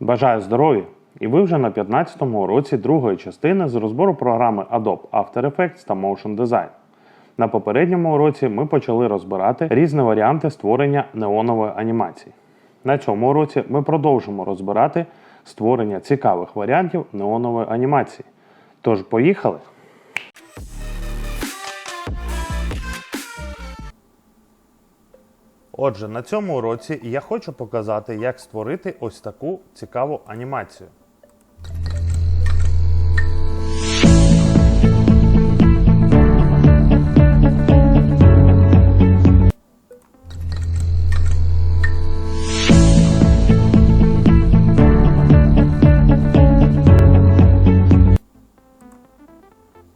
Бажаю здоров'я! І ви вже на 15-му уроці другої частини з розбору програми Adobe After Effects та Motion Design. На попередньому уроці ми почали розбирати різні варіанти створення неонової анімації. На цьому уроці ми продовжимо розбирати створення цікавих варіантів неонової анімації. Тож, поїхали! Отже, на цьому уроці я хочу показати, як створити ось таку цікаву анімацію.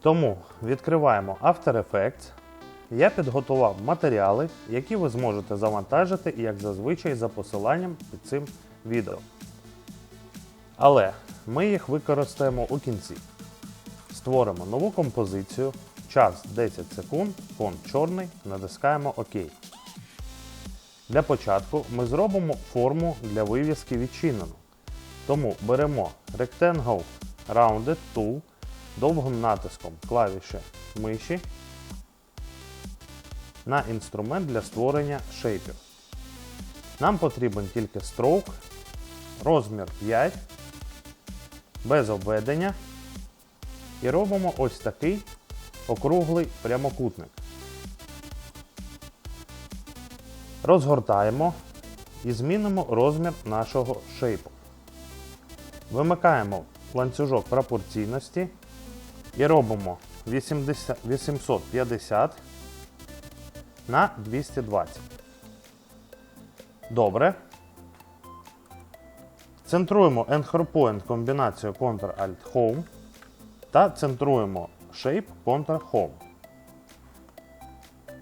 Тому відкриваємо After Effects. Я підготував матеріали, які ви зможете завантажити, як зазвичай, за посиланням під цим відео. Але ми їх використаємо у кінці. Створимо нову композицію, час 10 секунд, фон чорний, натискаємо ОК. Для початку ми зробимо форму для вивіски відчинену. Тому беремо Rectangle Rounded Tool довгим натиском клавіші миші на інструмент для створення шейпів. Нам потрібен тільки строк, розмір 5, без обведення. І робимо ось такий округлий прямокутник. Розгортаємо і змінимо розмір нашого шейпу. Вимикаємо ланцюжок пропорційності і робимо 80, 850 на 220. Добре. Центруємо Anchor Point комбінацію Ctrl-Alt-Home та центруємо Shape Ctrl-Home.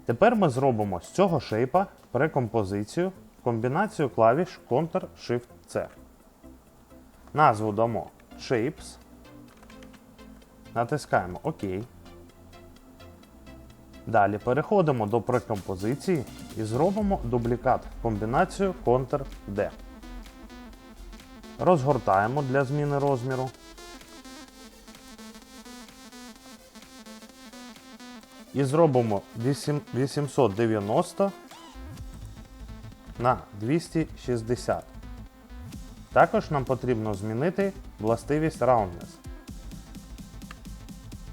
Тепер ми зробимо з цього шейпа прекомпозицію комбінацію клавіш Ctrl-Shift-C. Назву дамо Shapes. Натискаємо ОК. Далі переходимо до прекомпозиції і зробимо дублікат комбінацію Ctrl-D. Розгортаємо для зміни розміру. І зробимо 890 на 260. Також нам потрібно змінити властивість Roundness.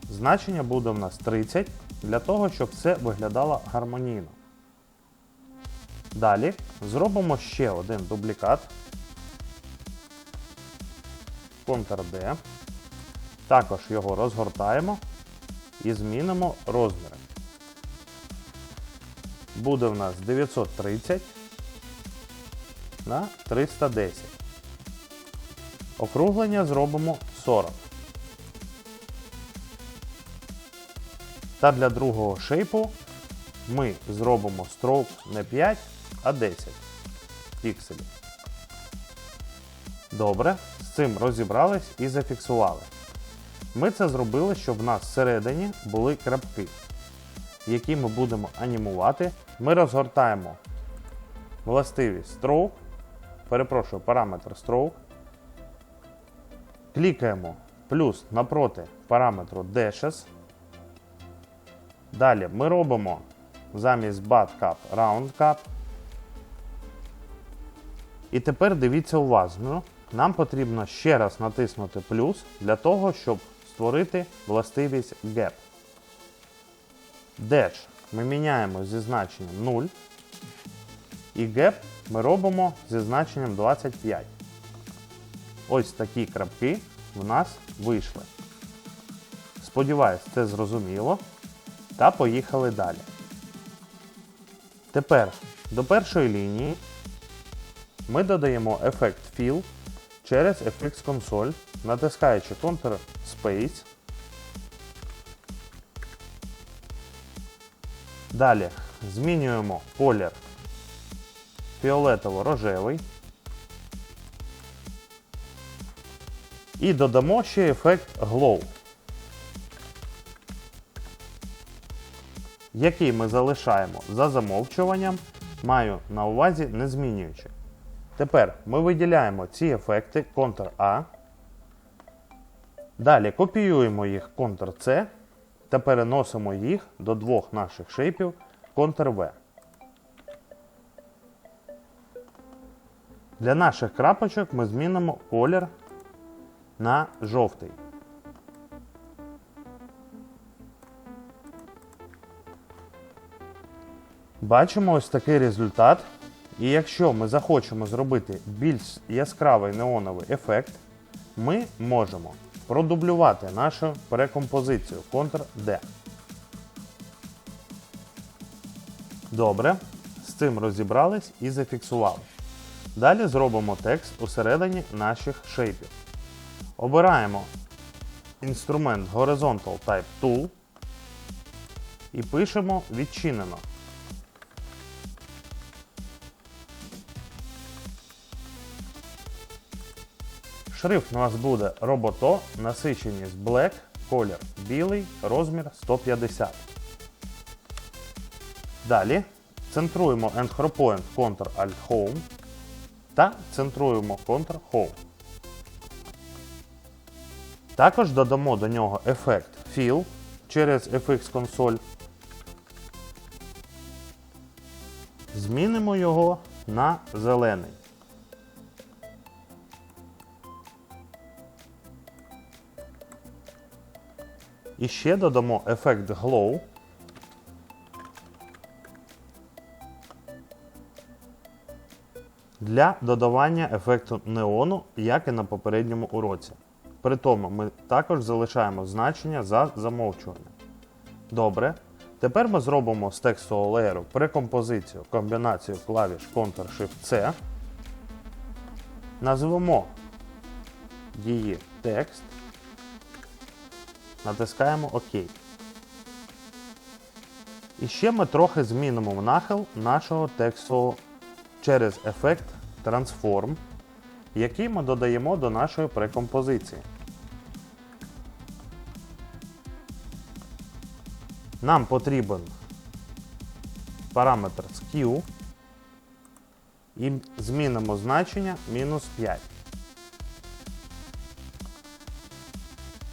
Значення буде в нас 30 для того, щоб все виглядало гармонійно. Далі зробимо ще один дублікат. Ctrl-D. Також його розгортаємо і змінимо розміри. Буде в нас 930 на 310. Округлення зробимо 40. Та для другого шейпу ми зробимо строк не 5, а 10 пікселів. Добре, з цим розібрались і зафіксували. Ми це зробили, щоб в нас всередині були крапки, які ми будемо анімувати. Ми розгортаємо властивість stroke, перепрошую, параметр stroke. Клікаємо плюс напроти параметру Dashes. Далі ми робимо замість Bad Cup Round Cup. І тепер дивіться уважно. Нам потрібно ще раз натиснути плюс для того, щоб створити властивість Gap. Dash ми міняємо зі значенням 0. І Gap ми робимо зі значенням 25. Ось такі крапки в нас вийшли. Сподіваюсь, це зрозуміло. Та поїхали далі. Тепер до першої лінії ми додаємо ефект Fill через FX Console, натискаючи Ctrl Space. Далі змінюємо колір фіолетово-рожевий. І додамо ще ефект Glow. Який ми залишаємо за замовчуванням, маю на увазі не змінюючи. Тепер ми виділяємо ці ефекти Ctrl-A. Далі копіюємо їх Ctrl-C та переносимо їх до двох наших шейпів Ctrl-V. Для наших крапочок ми змінимо колір на жовтий. Бачимо ось такий результат. І якщо ми захочемо зробити більш яскравий неоновий ефект, ми можемо продублювати нашу перекомпозицію Ctrl-D. Добре, з цим розібрались і зафіксували. Далі зробимо текст усередині наших шейпів. Обираємо інструмент Horizontal Type Tool і пишемо відчинено. Шрифт у нас буде робото, насиченість Black, колір білий, розмір 150. Далі центруємо Anchor Point Ctrl-Alt-Home та центруємо Ctrl-Home. Також додамо до нього ефект Fill через FX консоль. Змінимо його на зелений. І ще додамо ефект Glow. Для додавання ефекту неону, як і на попередньому уроці. При тому ми також залишаємо значення за замовчуванням. Добре. Тепер ми зробимо з текстового леєру прекомпозицію комбінацію клавіш Ctrl-Shift-C. Назвемо її текст. Натискаємо ОК. І ще ми трохи змінимо нахил нашого тексту через ефект Transform, який ми додаємо до нашої прекомпозиції. Нам потрібен параметр Skew і змінимо значення мінус 5.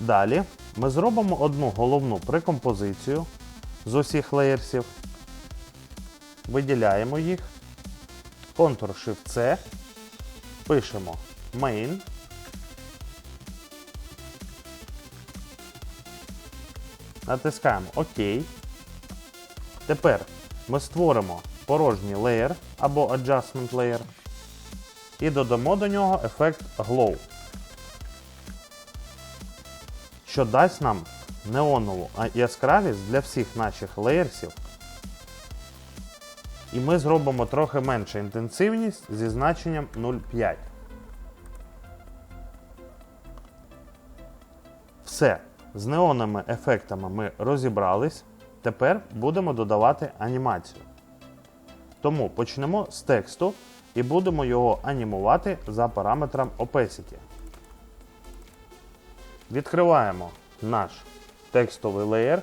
Далі ми зробимо одну головну прекомпозицію з усіх леєрсів, виділяємо їх, Ctrl-Shift-C, пишемо Main, натискаємо ОК. Тепер ми створимо порожній леєр або Adjustment Layer і додамо до нього ефект Glow що дасть нам неонову яскравість для всіх наших леєрсів. І ми зробимо трохи меншу інтенсивність зі значенням 0,5. Все. З неонними ефектами ми розібрались. Тепер будемо додавати анімацію. Тому почнемо з тексту і будемо його анімувати за параметром Opacity. Відкриваємо наш текстовий леєр.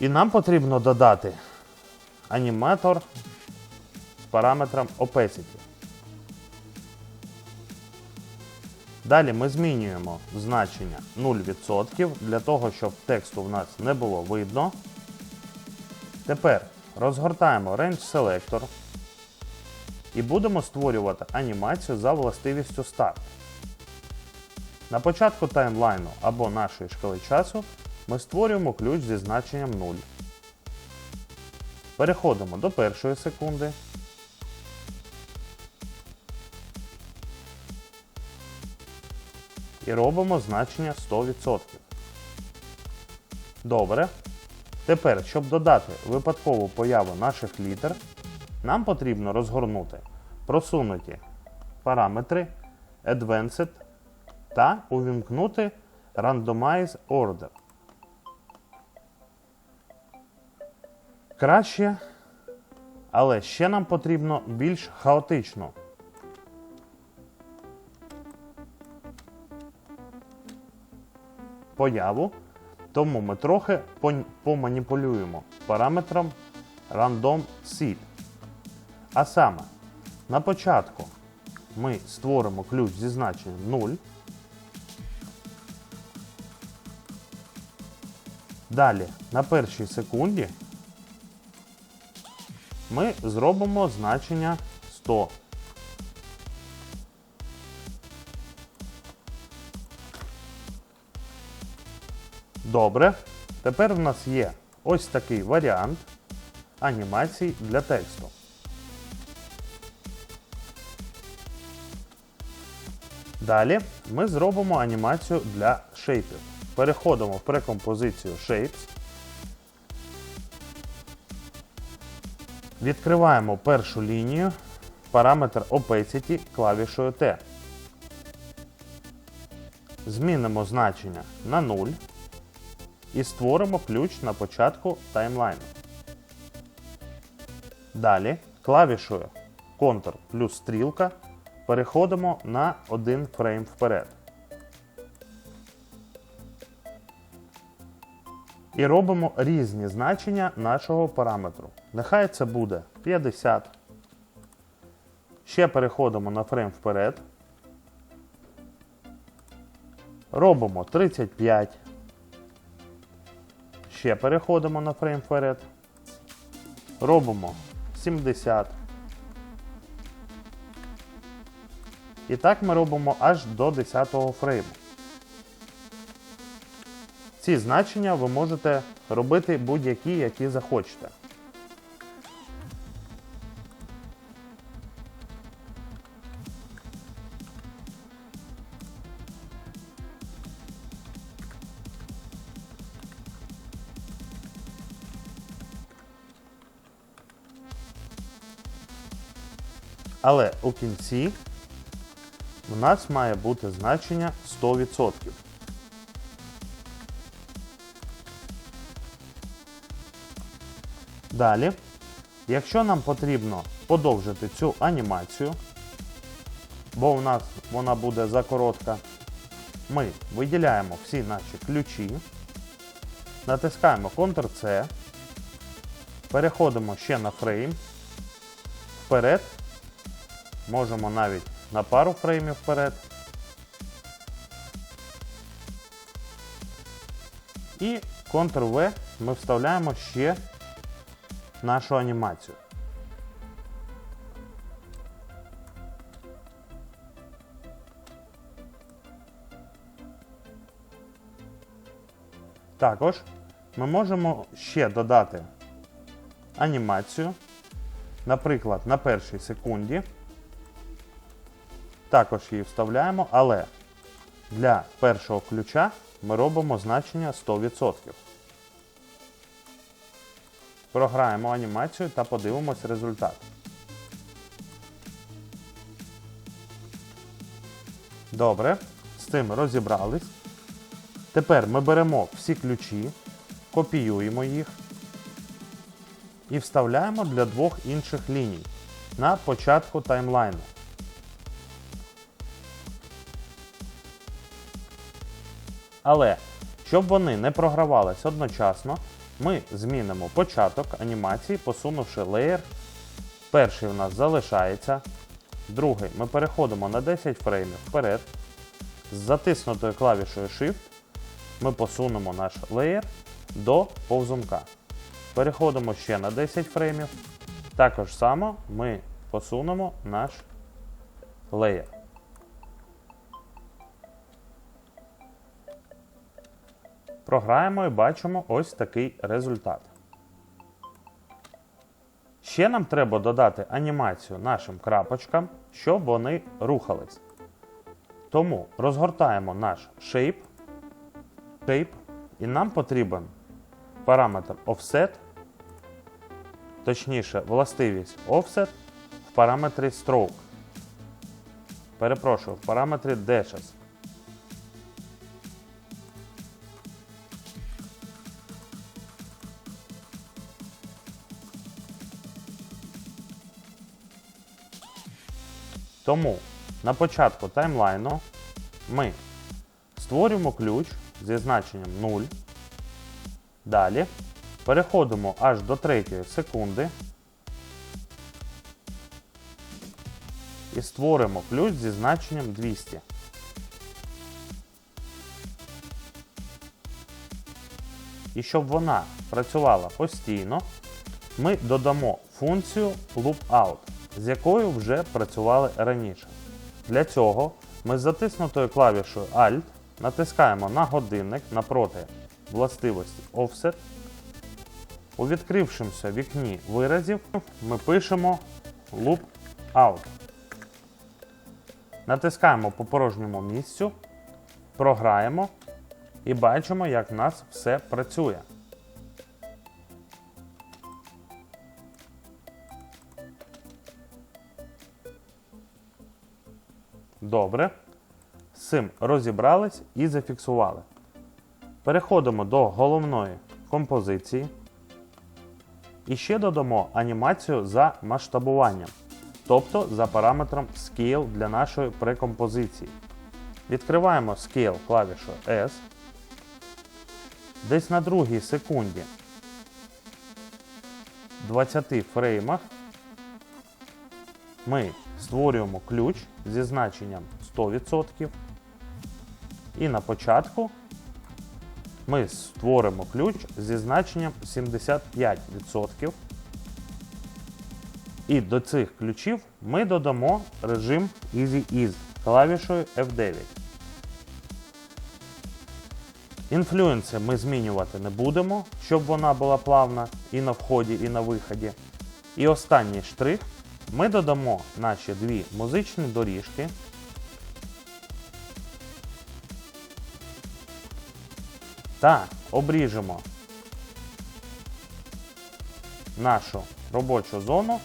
І нам потрібно додати аніматор з параметром Opacity. Далі ми змінюємо значення 0% для того, щоб тексту в нас не було видно. Тепер розгортаємо Range Selector і будемо створювати анімацію за властивістю Start. На початку таймлайну або нашої шкали часу ми створюємо ключ зі значенням 0. Переходимо до першої секунди. І робимо значення 100%. Добре. Тепер, щоб додати випадкову появу наших літер, нам потрібно розгорнути просунуті параметри Advanced та увімкнути Randomize Order. Краще, але ще нам потрібно більш хаотично. Появу, тому ми трохи поманіпулюємо параметром Random Seed. А саме, на початку ми створимо ключ зі значенням 0. Далі, на першій секунді ми зробимо значення 100. Добре. Тепер в нас є ось такий варіант анімацій для тексту. Далі ми зробимо анімацію для шейпів. Переходимо в прекомпозицію Shapes. Відкриваємо першу лінію, параметр Opacity клавішою T. Змінимо значення на 0 і створимо ключ на початку таймлайну. Далі клавішою Ctrl плюс стрілка переходимо на один фрейм вперед. І робимо різні значення нашого параметру. Нехай це буде 50. Ще переходимо на фрейм вперед. Робимо 35. Ще переходимо на фрейм вперед. Робимо 70. І так ми робимо аж до 10 фрейму. Ці значення ви можете робити будь-які, які захочете. Але у кінці у нас має бути значення 100%. Далі, якщо нам потрібно подовжити цю анімацію, бо у нас вона буде закоротка, ми виділяємо всі наші ключі, натискаємо Ctrl-C, переходимо ще на фрейм, вперед, можемо навіть на пару фреймів вперед. І Ctrl-V ми вставляємо ще нашу анімацію. Також ми можемо ще додати анімацію, наприклад, на першій секунді. Також її вставляємо, але для першого ключа ми робимо значення 100%. Програємо анімацію та подивимось результат. Добре, з цим розібрались. Тепер ми беремо всі ключі, копіюємо їх і вставляємо для двох інших ліній на початку таймлайну. Але, щоб вони не програвались одночасно, ми змінимо початок анімації, посунувши леєр. Перший у нас залишається. Другий ми переходимо на 10 фреймів вперед. З затиснутою клавішою Shift ми посунемо наш леєр до повзунка. Переходимо ще на 10 фреймів. Також само ми посунемо наш леєр. Програємо і бачимо ось такий результат. Ще нам треба додати анімацію нашим крапочкам, щоб вони рухались. Тому розгортаємо наш shape, shape і нам потрібен параметр offset, точніше, властивість offset в параметрі stroke. Перепрошую, в параметрі dashes. Тому на початку таймлайну ми створюємо ключ зі значенням 0. Далі переходимо аж до 3 секунди. і створимо ключ зі значенням 200. І щоб вона працювала постійно, ми додамо функцію LoopOut, з якою вже працювали раніше. Для цього ми з затиснутою клавішою Alt натискаємо на годинник напроти властивості Offset. У відкрившомуся вікні виразів ми пишемо LoopOut. Натискаємо по порожньому місцю, програємо і бачимо, як в нас все працює. Добре. З цим розібрались і зафіксували. Переходимо до головної композиції. І ще додамо анімацію за масштабуванням, тобто за параметром Scale для нашої прекомпозиції. Відкриваємо Scale клавішою S. Десь на другій секунді 20 фреймах ми створюємо ключ зі значенням 100%. І на початку ми створимо ключ зі значенням 75%. І до цих ключів ми додамо режим Easy Ease клавішою F9. Інфлюенси ми змінювати не будемо, щоб вона була плавна і на вході, і на виході. І останній штрих ми додамо наші дві музичні доріжки. Та обріжемо нашу робочу зону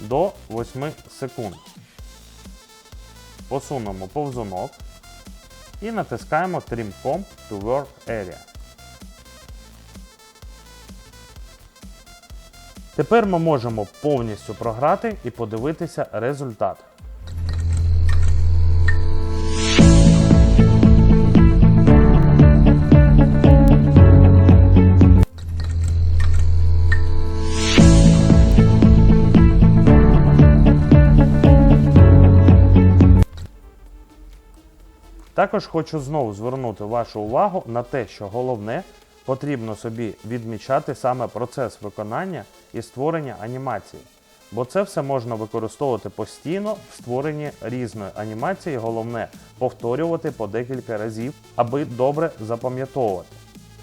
до 8 секунд. Посунемо повзунок і натискаємо Trim Comp to Work Area. Тепер ми можемо повністю програти і подивитися результат. Також хочу знову звернути вашу увагу на те, що головне потрібно собі відмічати саме процес виконання і створення анімації. Бо це все можна використовувати постійно в створенні різної анімації. Головне повторювати по декілька разів, аби добре запам'ятовувати.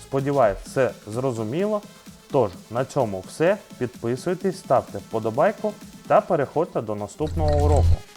Сподіваюсь, все зрозуміло. Тож, на цьому все. Підписуйтесь, ставте вподобайку та переходьте до наступного уроку.